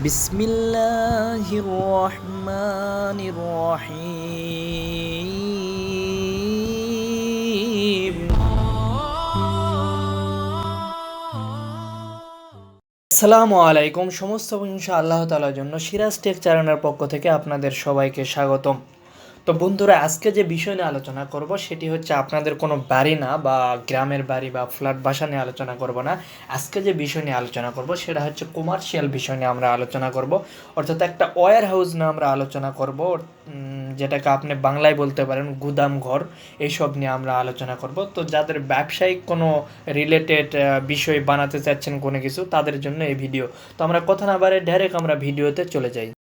বিসমিল্লাহির রহমানির রহিম আসসালামু আলাইকুম। সমস্ত প্রশংসা আল্লাহ তালার জন্য। সিরাজ টেক চ্যানেলের পক্ষ থেকে আপনাদের সবাইকে স্বাগতম। তো বন্ধুরা, আজকে যে বিষয় নিয়ে আলোচনা করব, সেটি হচ্ছে আপনাদের কোনো বাড়ি না বা গ্রামের বাড়ি বা ফ্ল্যাট বাসা নিয়ে আলোচনা করব না। আজকে যে বিষয় নিয়ে আলোচনা করব, সেটা হচ্ছে কমার্শিয়াল বিষয় নিয়ে আমরা আলোচনা করব। অর্থাৎ একটা ওয়্যার হাউস নিয়ে আমরা আলোচনা করব। যেটাকে আপনি বাংলায় বলতে পারেন গুদাম ঘর এইসব নিয়ে আমরা আলোচনা করব। তো যাদের ব্যবসায়িক কোনো রিলেটেড বিষয় বানাতে চাচ্ছেন কোনো কিছু, তাদের জন্য এই ভিডিও তো আমরা কথা না বারে ডাইরেক্ট আমরা ভিডিওতে চলে যাই।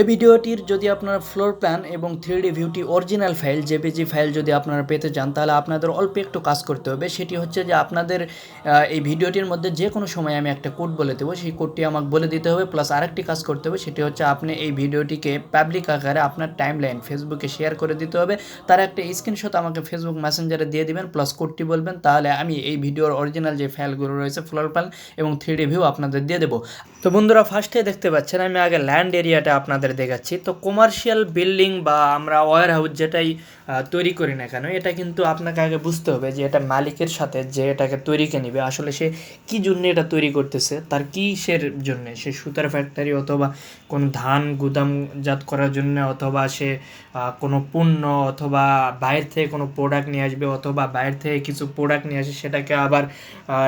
এই ভিডিওটির যদি আপনার ফ্লোর প্ল্যান এবং থ্রি ডি ভিউটি অরিজিনাল ফাইল জেপিজি ফাইল যদি আপনারা পেতে চান, তাহলে আপনাদের অল্প একটু কাজ করতে হবে। সেটি হচ্ছে যে আপনাদের এই ভিডিওটির মধ্যে যে কোনো সময় আমি একটা কোড বলে দেবো। সেই কোডটি আমাকে বলে দিতে হবে প্লাস আরেকটি কাজ করতে হবে, সেটি হচ্ছে আপনি এই ভিডিওটিকে পাবলিক আকারে আপনার টাইম লাইন ফেসবুকে শেয়ার করে দিতে হবে। তার একটা স্ক্রিনশট আমাকে ফেসবুক মেসেঞ্জারে দিয়ে দিবেন প্লাস কোডটি বলবেন, তাহলে আমি এই ভিডিওর অরিজিনাল যে ফাইলগুলো রয়েছে ফ্লোর প্ল্যান এবং থ্রি ডি ভিউ আপনাদের দিয়ে দেবো। তো বন্ধুরা ফার্স্টে দেখতে পাচ্ছেন, আমি আগে ল্যান্ড এরিয়াটা আপনাদের দেখাচ্ছি। তো কমার্শিয়াল বিল্ডিং বা আমরা ওয়ার হাউস যেটাই তৈরি করি না কেন? এটা কিন্তু আপনাকে আগে বুঝতে হবে যে এটা মালিকের সাথে যে এটাকে তৈরিকে নিবে, আসলে সে কি জন্য এটা তৈরি করতেছে, তার কিসের জন্য? সে সুতার ফ্যাক্টরি অথবা কোনো ধান গুদামজাত করার জন্য অথবা সে কোনো পণ্য অথবা বাইরে থেকে কোনো প্রোডাক্ট নিয়ে আসবে অথবা বাইরে থেকে কিছু প্রোডাক্ট নিয়ে আসে, সেটাকে আবার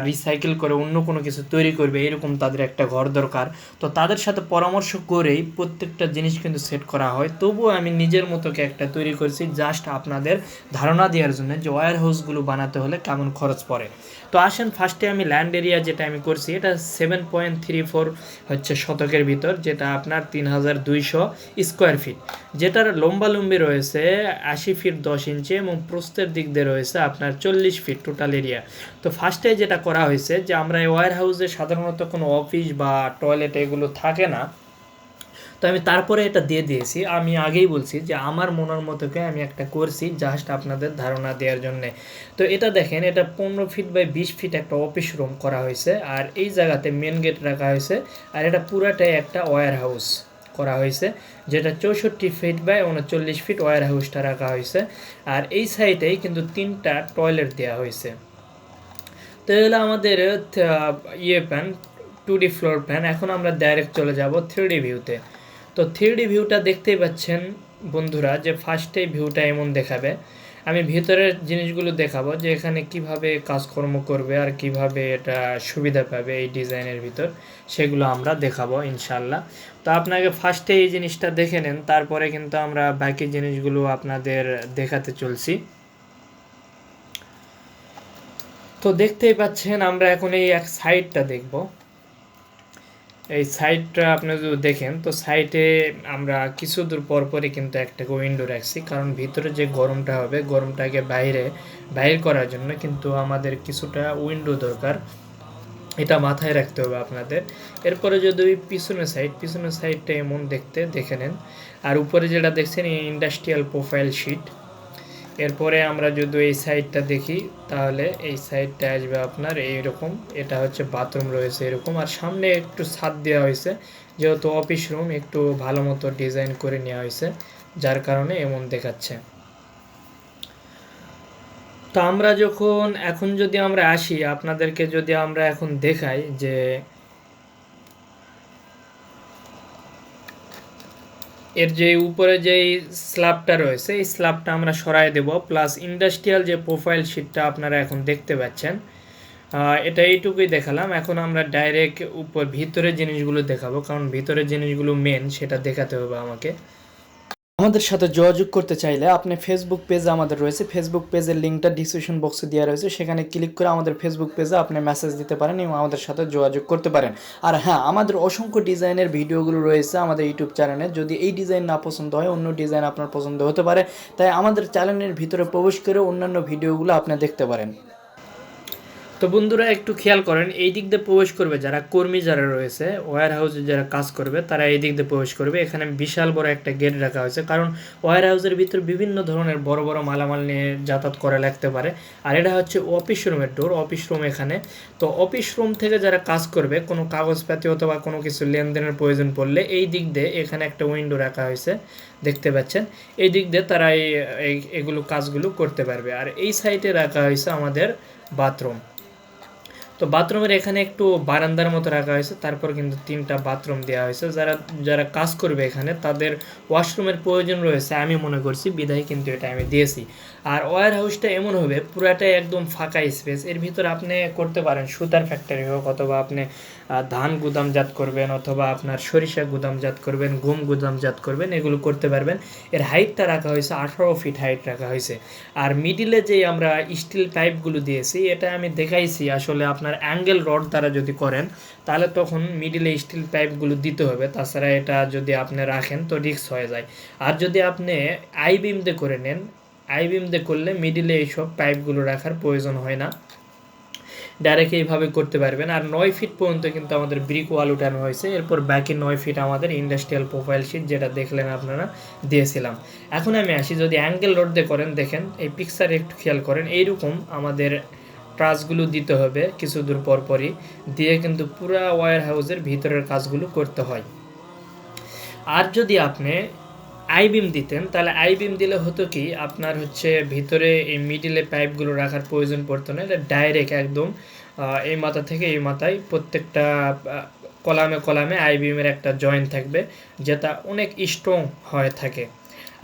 রিসাইকেল করে অন্য কোনো কিছু তৈরি করবে, এরকম তাদের একটা ঘর দরকার। তো তাদের সাথে পরামর্শ করেই প্রত্যেকটা জিনিস কিন্তু সেট করা হয়। তবুও আমি নিজের মতোকে একটা তৈরি করেছি জাস্ট আপনাদের ধারণা দেওয়ার জন্য যে ওয়্যার হাউসগুলো বানাতে হলে কেমন খরচ পড়ে। তো আসেন ফার্স্টে আমি ল্যান্ড এরিয়া যেটা আমি করছি, এটা সেভেন পয়েন্ট থ্রি ফোর হচ্ছে শতকের ভিতর, যেটা আপনার তিন হাজার দুইশো স্কোয়ার ফিট যেটার লম্বালম্বি রয়েছে আশি ফিট দশ ইঞ্চি এবং প্রস্থের দিক দিয়ে রয়েছে আপনার চল্লিশ ফিট টোটাল এরিয়া তো ফার্স্টে যেটা করা হয়েছে যে আমরা এই ওয়্যার হাউসে সাধারণত কোনো অফিস বা টয়লেট এগুলো থাকে না তো আমি তারপরে এটা দিয়ে দিয়েছি। আমি আগেই বলছি যে আমার মনের মতোকে আমি একটা করছি জাস্ট আপনাদের ধারণা দেওয়ার জন্যে। তো এটা দেখেন, এটা পনেরো ফিট বাই বিশ ফিট একটা অফিস রুম করা হয়েছে আর এই জায়গাতে মেন গেট রাখা হয়েছে আর এটা পুরাটাই একটা ওয়্যার হাউস করা হয়েছে, যেটা চৌষট্টি ফিট বাই উনচল্লিশ ফিট ওয়্যার হাউসটা রাখা হয়েছে আর এই সাইডেই কিন্তু তিনটা টয়লেট দেওয়া হয়েছে। তো এগুলো আমাদের ইয়ে plan two D floor plan এখন আমরা ডাইরেক্ট চলে যাব থ্রি ডি ভিউতে তো থ্রি ডি ভিউটা দেখতেই পাচ্ছেন বন্ধুরা যে ফার্স্টে ভিউটা এমন দেখাবে। আমি ভিতরের জিনিসগুলো দেখাবো যে এখানে কীভাবে কাজকর্ম করবে আর কীভাবে এটা সুবিধা পাবে এই ডিজাইনের ভিতর, সেগুলো আমরা দেখাবো ইনশাল্লাহ তো আপনাকে ফার্স্টে এই জিনিসটা দেখে নেন, তারপরে কিন্তু আমরা বাকি জিনিসগুলো আপনাদের দেখাতে চলছি। তো দেখতেই পাচ্ছেন আমরা এখন এই এক সাইডটা দেখব। এই সাইডটা আপনি যদি দেখেন, তো সাইটে আমরা কিছু দূর পর পরই কিন্তু একটা উইন্ডো রাখছি। কারণ ভিতরে যে গরমটা হবে, গরমটাকে বাইরে, বাইর করার জন্য কিন্তু আমাদের কিছুটা উইন্ডো দরকার। এটা মাথায় রাখতে হবে আপনাদের। এরপরে যদি পিছনের সাইড পিছনের সাইডটা এমন দেখতে, দেখে নেন। আর উপরে যেটা দেখছেন ইন্ডাস্ট্রিয়াল প্রোফাইল শিট এরপরে আমরা যদি এই সাইডটা দেখি, তাহলে এই সাইডটা আসবে আপনার এইরকম। এটা হচ্ছে বাথরুম রয়েছে এরকম। আর সামনে একটু ছাদ দেওয়া হয়েছে, যেহেতু অফিস রুম, একটু ভালো মতো ডিজাইন করে নেওয়া হয়েছে, যার কারণে এমন দেখাচ্ছে। তো আমরা যখন, এখন যদি আমরা আসি, আপনাদেরকে যদি আমরা এখন দেখাই যে এর যে উপরে যে স্ল্যাবটা রয়েছে, এই স্ল্যাবটা আমরা সরাই দেব প্লাস ইন্ডাস্ট্রিয়াল যে প্রোফাইল শিটটা আপনারা এখন দেখতে পাচ্ছেন এটা এইটুকুই দেখালাম। এখন আমরা ডাইরেক্ট উপর ভিতরে জিনিসগুলো দেখাবো, কারণ ভিতরে জিনিসগুলো মেন সেটা দেখাতে হবে আমাকে। আমাদের সাথে যোগাযোগ করতে চাইলে আপনি ফেসবুক পেজ আমাদের রয়েছে। ফেসবুক পেজের লিঙ্কটা ডিসক্রিপশন বক্সে দেওয়া রয়েছে। সেখানে ক্লিক করে আমাদের ফেসবুক পেজে আপনি মেসেজ দিতে পারেন এবং আমাদের সাথে যোগাযোগ করতে পারেন। আর হ্যাঁ আমাদের অসংখ্য ডিজাইনের ভিডিওগুলো রয়েছে আমাদের ইউটিউব চ্যানেলে যদি এই ডিজাইন না পছন্দ হয়, অন্য ডিজাইন আপনার পছন্দ হতে পারে। তাই আমাদের চ্যানেলের ভিতরে প্রবেশ করে অন্যান্য ভিডিওগুলো আপনি দেখতে পারেন। তো বন্ধুরা একটু খেয়াল করেন, এই দিক দিয়ে প্রবেশ করবে যারা কর্মী যারা রয়েছে ওয়্যার হাউসে যারা কাজ করবে, তারা এই দিক দিয়ে প্রবেশ করবে। এখানে বিশাল বড় একটা গেট রাখা হয়েছে, কারণ ওয়্যার হাউসের ভিতর বিভিন্ন ধরনের বড় বড় মালামাল নিয়ে যাতায়াত করা লাগতে পারে। আর এটা হচ্ছে অফিস রুমের ডোর অফিস রুম এখানে। তো অফিস রুম থেকে যারা কাজ করবে, কোনো কাগজপাতি অথবা কোনো কিছু লেনদেনের প্রয়োজন পড়লে এই দিক দিয়ে এখানে একটা উইন্ডো রাখা হয়েছে, দেখতে পাচ্ছেন। এই দিক দিয়ে তারা এই, এগুলো কাজগুলো করতে পারবে। আর এই সাইডে রাখা হয়েছে আমাদের বাথরুম তো বাথরুমের এখানে একটু বারান্দার মতো রাখা হয়েছে, তারপর কিন্তু তিনটা বাথরুম দেওয়া হয়েছে। যারা যারা কাজ করবে এখানে, তাদের ওয়াশরুমের প্রয়োজন রয়েছে, আমি মনে করছি, বিদায় কিন্তু এটা আমি দিয়েছি। আর ওয়ার হাউসটা এমন হবে, পুরাটাই একদম ফাঁকা স্পেস এর ভিতরে আপনি করতে পারেন, সুতার ফ্যাক্টরি হোক অথবা আপনি ধান গুদামজাত করবেন অথবা আপনার সরিষা গুদামজাত করবেন, গম গুদামজাত করবেন, এগুলো করতে পারবেন। এর হাইটটা রাখা হয়েছে আঠারো ফিট হাইট রাখা হয়েছে। আর মিডিলে যে আমরা স্টিল পাইপগুলো দিয়েছি, এটা আমি দেখাইছি, আসলে আপনার অ্যাঙ্গেল রড দ্বারা যদি করেন, তাহলে তখন মিডিলে স্টিল পাইপগুলো দিতে হবে। তাছাড়া এটা যদি আপনি রাখেন, তো রিক্স হয়ে যায়। আর যদি আপনি আই বিম দিয়ে করে নেন আই বিম দিয়ে করলে মিডিলে এইসব পাইপগুলো রাখার প্রয়োজন হয় না। ডাইরেক্ট এইভাবে করতে পারবেন। আর নয় ফিট পর্যন্ত কিন্তু আমাদের ব্রিক ওয়াল উঠানো হয়েছে। এরপর বাকি নয় ফিট আমাদের ইন্ডাস্ট্রিয়াল প্রোফাইল শিট যেটা দেখলেন আপনারা দিয়েছিলাম। এখন আমি আসি, যদি অ্যাঙ্গেল রোড দিয়ে করেন, দেখেন, এই পিকচারে একটু খেয়াল করেন, এইরকম আমাদের ট্রাসগুলো দিতে হবে কিছু দূর পর পরই। দিয়ে কিন্তু পুরা ওয়্যার হাউসের ভিতরের কাজগুলো করতে হয়। আর যদি আপনি আইবিম দিতেন, তাহলে আইবিম দিলে হতো কি, আপনার হচ্ছে ভিতরে এই মিডিলে পাইপগুলো রাখার প্রয়োজন পড়তো না, এটা ডাইরেক্ট একদম এই মাথা থেকে এই মাথায় প্রত্যেকটা কলামে কলামে আইবিএমের একটা জয়েন্ট থাকবে, যেটা অনেক স্ট্রং হয়ে থাকে।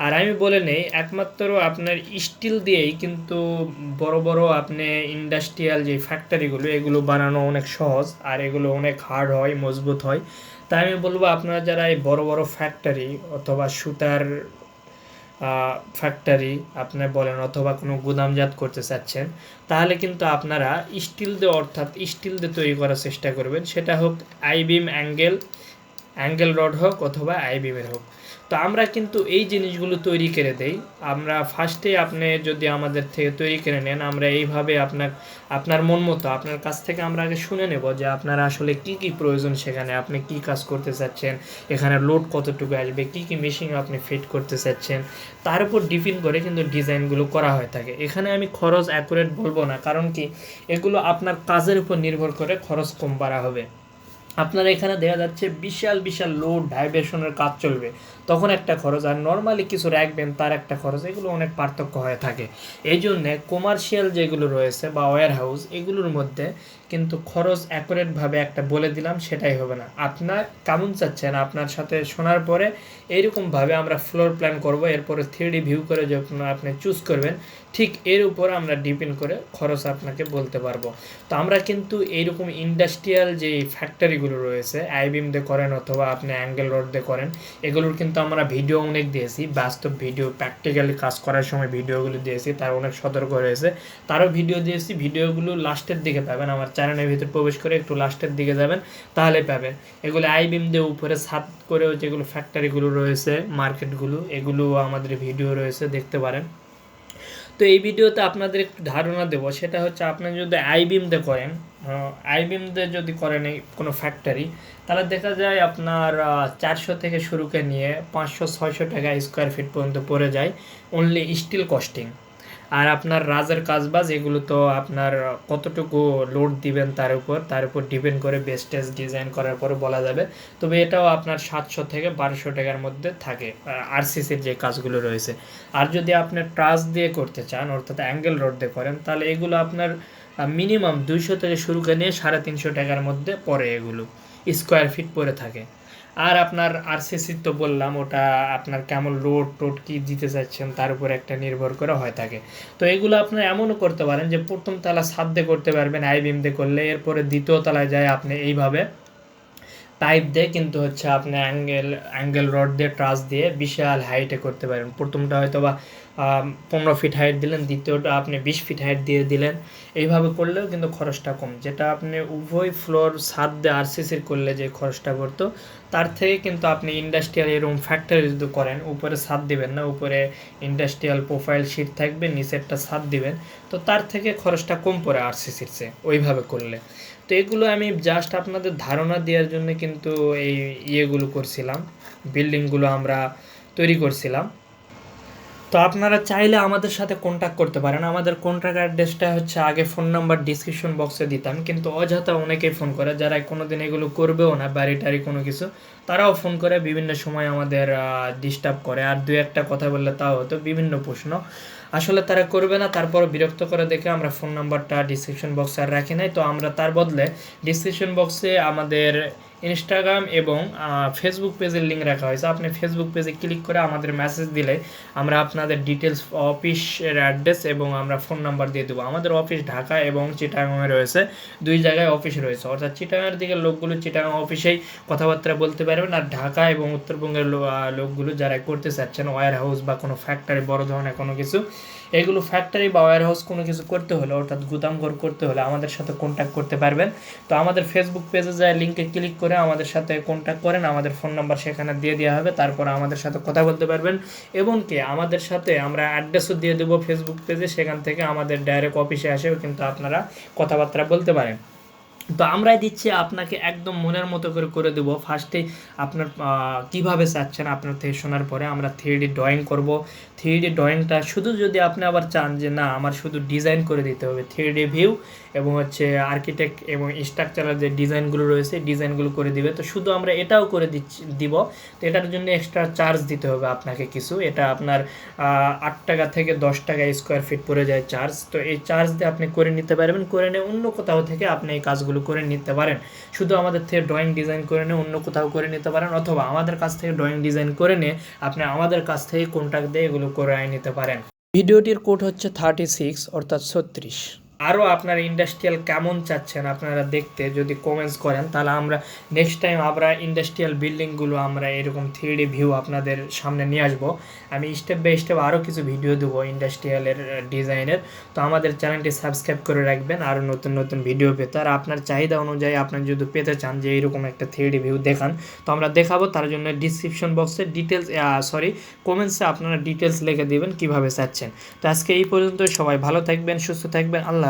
আর আমি বলে নেই, একমাত্র আপনার স্টিল দিয়েই কিন্তু বড় বড় আপনি ইন্ডাস্ট্রিয়াল যে ফ্যাক্টরিগুলো এগুলো বানানো অনেক সহজ, আর এগুলো অনেক হার্ড হয়, মজবুত হয়। তাই আমি বলব আপনারা যারা এই বড় বড় ফ্যাক্টরি অথবা সুতার ফ্যাক্টরি আপনি বলেন অথবা কোনো গুদামজাত করতে চাচ্ছেন, তাহলে কিন্তু আপনারা স্টিল দিয়ে অর্থাৎ স্টিল দিয়ে তৈরি করার চেষ্টা করবেন। সেটা হোক আইবিম অ্যাঙ্গেল অ্যাঙ্গেল রড হোক অথবা আইবিমের হোক। তো আমরা কিন্তু এই জিনিসগুলো তৈরি করে দেই। আমরা ফার্স্টে আপনি যদি আমাদের থেকে তৈরি করে নেন, আমরা এইভাবে আপনার আপনার মন মতো, আপনার কাছ থেকে আমরা আগে শুনে নেব যে আপনার আসলে কি কি প্রয়োজন সেখানে, আপনি কি কাজ করতে চাচ্ছেন, এখানে লোড কতটুকু আসবে, কি কি মেশিন আপনি ফিট করতে চাচ্ছেন, তার উপর ডিপেন্ড করে কিন্তু ডিজাইনগুলো করা হয়ে থাকে। এখানে আমি খরচ অ্যাকুরেট বলব না, কারণ কি, এগুলো আপনার কাজের উপর নির্ভর করে খরচ কম বাড়া হবে। আপনার এখানে দেখা যাচ্ছে বিশাল বিশাল লোড ভাইব্রেশনের কাজ চলবে। তখন একটা খরচ, আর নর্মালি কিছু রাখবেন, তার একটা খরচ, এগুলো অনেক পার্থক্য হয়ে থাকে। এই জন্যে কমার্শিয়াল যেগুলো রয়েছে বা ওয়্যার হাউস এগুলোর মধ্যে কিন্তু খরচ অ্যাকুরেটভাবে একটা বলে দিলাম, সেটাই হবে না। আপনার কেমন চাচ্ছেন? আপনার সাথে শোনার পরে এইরকমভাবে আমরা ফ্লোর প্ল্যান করব, এরপরে থ্রি ভিউ করে যখন আপনি চুজ করবেন, ঠিক এর উপর আমরা ডিপেন্ড করে খরচ আপনাকে বলতে পারব। তো আমরা কিন্তু এইরকম ইন্ডাস্ট্রিয়াল যে ফ্যাক্টরিগুলো রয়েছে আইবিএম দিয়ে করেন অথবা আপনি অ্যাঙ্গেল রোড দিয়ে করেন, এগুলোর কিন্তু আমরা ভিডিও অনেক দিয়েছি, বাস্তব ভিডিও প্র্যাকটিক্যালি কাজ করার সময় ভিডিওগুলো দিয়েছি, তার অনেক সতর্ক রয়েছে তারও ভিডিও দিয়েছি ভিডিওগুলো লাস্টের দিকে পাবেন, আমার চ্যানেলের ভিতর প্রবেশ করে একটু লাস্টের দিকে যাবেন তাহলে পাবেন। এগুলো আইবিএম দিয়ে উপরে ছাদ করেও যেগুলো ফ্যাক্টরিগুলো রয়েছে মার্কেটগুলো এগুলো আমাদের ভিডিও রয়েছে, দেখতে পারেন। তো এই ভিডিওতে আপনাদের একটু ধারণা দেবো, সেটা হচ্ছে আপনি যদি আইবিম দিয়ে করেন আইবিম দিয়ে যদি করেন এই কোনো ফ্যাক্টরি তাহলে দেখা যায় আপনার চারশো থেকে শুরুকে নিয়ে পাঁচশো, ছয়শো টাকা স্কোয়ার ফিট পর্যন্ত পড়ে যায় অনলি স্টিল কস্টিং আর আপনার রাজের কাজবাজ, এগুলো তো আপনার কতটুকু লোড দিবেন তার উপর তার উপর ডিপেন্ড করে বেস্টেজ ডিজাইন করার পরে বলা যাবে। তবে এটাও আপনার সাতশো থেকে বারোশো টাকার মধ্যে থাকে আরসিসির যে কাজগুলো রয়েছে। আর যদি আপনি ট্রাস দিয়ে করতে চান, অর্থাৎ অ্যাঙ্গেল রোড দিয়ে করেন, তাহলে এগুলো আপনার মিনিমাম দুইশো থেকে শুরু করে নিয়ে সাড়ে তিনশো টাকার মধ্যে পড়ে এগুলো স্কোয়ার ফিট পরে থাকে। আর আপনার আরসিসি তো বললাম, ওটা আপনার কেমন লোড টোড কি দিতে চাচ্ছেন, তার উপর একটা নির্ভর করে হয়ে থাকে। তো এগুলো আপনার এমনও করতে পারেন যে, প্রথম তালা সাত দিয়ে করতে পারবেন আই বিম দিয়ে করলে, এরপরে দ্বিতীয় তলায় যায় আপনি এইভাবে। পাইপ দিয়ে কিন্তু হচ্ছে আপনি অ্যাঙ্গেল অ্যাঙ্গেল রড দিয়ে ট্রাস দিয়ে বিশাল হাইটে করতে পারেন। প্রথমটা হয়তো বা পনেরো ফিট হাইট দিলেন, দ্বিতীয়টা আপনি বিশ ফিট হাইট দিয়ে দিলেন। এইভাবে করলেও কিন্তু খরচটা কম। যেটা আপনি উভয় ফ্লোর ছাদ দিয়ে আরসিসির করলে যে খরচটা পড়তো, তার থেকে কিন্তু আপনি ইন্ডাস্ট্রিয়াল এরকম ফ্যাক্টরি যদি করেন, উপরে ছাদ দিবেন না, উপরে ইন্ডাস্ট্রিয়াল প্রোফাইল শিট থাকবে, নিচেরটা ছাদ দিবেন। তো তার থেকে খরচটা কম পড়ে আরসিসির চেয়ে, ওইভাবে করলে। তো এগুলো আমি জাস্ট আপনাদের ধারণা দেওয়ার জন্য কিন্তু এই ইয়েগুলো করছিলাম বিল্ডিংগুলো আমরা তৈরি করছিলাম। তো আপনারা চাইলে আমাদের সাথে কন্ট্যাক্ট করতে পারেন। আমাদের কন্ট্যাক্ট অ্যাড্রেসটা হচ্ছে আগে ফোন নাম্বার ডিসক্রিপশন বক্সে দিতাম। কিন্তু অযথা অনেকেই ফোন করে যারা কোনোদিন এগুলো করবেও না, বাড়ি টাড়ি কোনো কিছু, তারাও ফোন করে, বিভিন্ন সময় আমাদের ডিস্টার্ব করে। আর দু একটা কথা বললে তাও হতো, বিভিন্ন প্রশ্ন। আসলে তারা করবে না তারপর বিরক্ত করে দেখে আমরা ফোন নাম্বারটা ডিসক্রিপশন বক্সে আর রাখি নাই। তো আমরা তার বদলে ডিসক্রিপশন বক্সে আমাদের ইনস্টাগ্রাম এবং ফেসবুক পেজের লিঙ্ক রাখা হয়েছে। আপনি ফেসবুক পেজে ক্লিক করে আমাদের মেসেজ দিলে আমরা আপনাদের ডিটেলস অফিসের অ্যাড্রেস এবং আমরা ফোন নাম্বার দিয়ে দেবো। আমাদের অফিস ঢাকা এবং চিটাগাংয়ে রয়েছে। দুই জায়গায় অফিস রয়েছে। অর্থাৎ চিটাগাংয়ের দিকে লোকগুলো চিটাগাং অফিসেই কথাবার্তা বলতে পারবেন আর ঢাকা এবং উত্তরবঙ্গের লোকগুলো যারা করতে চাচ্ছেন ওয়্যার হাউস বা কোনো ফ্যাক্টরি বড় ধরনের কোনো কিছু এগুলো ফ্যাক্টরি বা ওয়্যার হাউস কোনো কিছু করতে হলে, অর্থাৎ গুদামঘর করতে হলে আমাদের সাথে কন্ট্যাক্ট করতে পারবেন। তো আমাদের ফেসবুক পেজে যায় লিঙ্কে ক্লিক করে আমাদের সাথে কন্ট্যাক্ট করেন, আমাদের ফোন নাম্বার সেখানে দিয়ে দেওয়া হবে, তারপর আমাদের সাথে কথা বলতে পারবেন। এবং কি, আমাদের সাথে আমরা অ্যাড্রেসও দিয়ে দেবো ফেসবুক পেজে সেখান থেকে আমাদের ডাইরেক্ট অফিসে আসেও কিন্তু আপনারা কথাবার্তা বলতে পারেন। তো আমরাই দিচ্ছি, আপনাকে একদম মনের মতো করে করে দেব। ফার্স্টে আপনার কীভাবে চাচ্ছেন আপনার থেকে শোনার পরে আমরা থ্রি ড্রয়িং করব। থ্রি ড্রয়িংটা শুধু যদি আপনি আবার চান যে না, আমার শুধু ডিজাইন করে দিতে হবে। থ্রি ভিউ এবং হচ্ছে আর্কিটেক্ট এবং স্ট্রাকচারাল যে ডিজাইনগুলো রয়েছে ডিজাইনগুলো করে দিবে। তো শুধু আমরা এটাও করে দিচ্ছি, দিব। তো এটার জন্য এক্সট্রা চার্জ দিতে হবে আপনাকে কিছু। এটা আপনার আট টাকা থেকে দশ টাকা স্কোয়ার ফিট পড়ে যায় চার্জ তো এই চার্জ দিয়ে আপনি করে নিতে পারবেন। করে নিয়ে অন্য কোথাও থেকে আপনি এই কাজগুলো করে নিতে পারেন। শুধু আমাদের থেকে ড্রয়িং ডিজাইন করে নিয়ে অন্য কোথাও করে নিতে পারেন, অথবা আমাদের কাছ থেকে ড্রয়িং ডিজাইন করে নিয়ে আপনি আমাদের কাছ থেকে কন্ট্যাক্ট দিয়ে এগুলো করে নিতে পারেন। ভিডিওটির কোড হচ্ছে থার্টি সিক্স অর্থাৎ ছত্রিশ। আরও আপনার ইন্ডাস্ট্রিয়াল কেমন চাচ্ছেন আপনারা দেখতে, যদি কমেন্টস করেন, তাহলে আমরা নেক্সট টাইম আমরা ইন্ডাস্ট্রিয়াল বিল্ডিংগুলো আমরা এরকম থ্রি ভিউ আপনাদের সামনে নিয়ে আসব। আমি স্টেপ বাই স্টেপ আরও কিছু ভিডিও দেবো ইন্ডাস্ট্রিয়ালের ডিজাইনের তো আমাদের চ্যানেলটি সাবস্ক্রাইব করে রাখবেন আরও নতুন নতুন ভিডিও পেতে। আর আপনার চাহিদা অনুযায়ী আপনি যদি পেতে চান যে এরকম একটা থ্রি ভিউ দেখান, তো আমরা দেখাবো, তার জন্য ডিসক্রিপশন বক্সে ডিটেলস সরি কমেন্টসে আপনারা ডিটেলস লিখে দিবেন কীভাবে চাচ্ছেন। তো আজকে এই পর্যন্ত সবাই ভালো থাকবেন, সুস্থ থাকবেন, আল্লাহ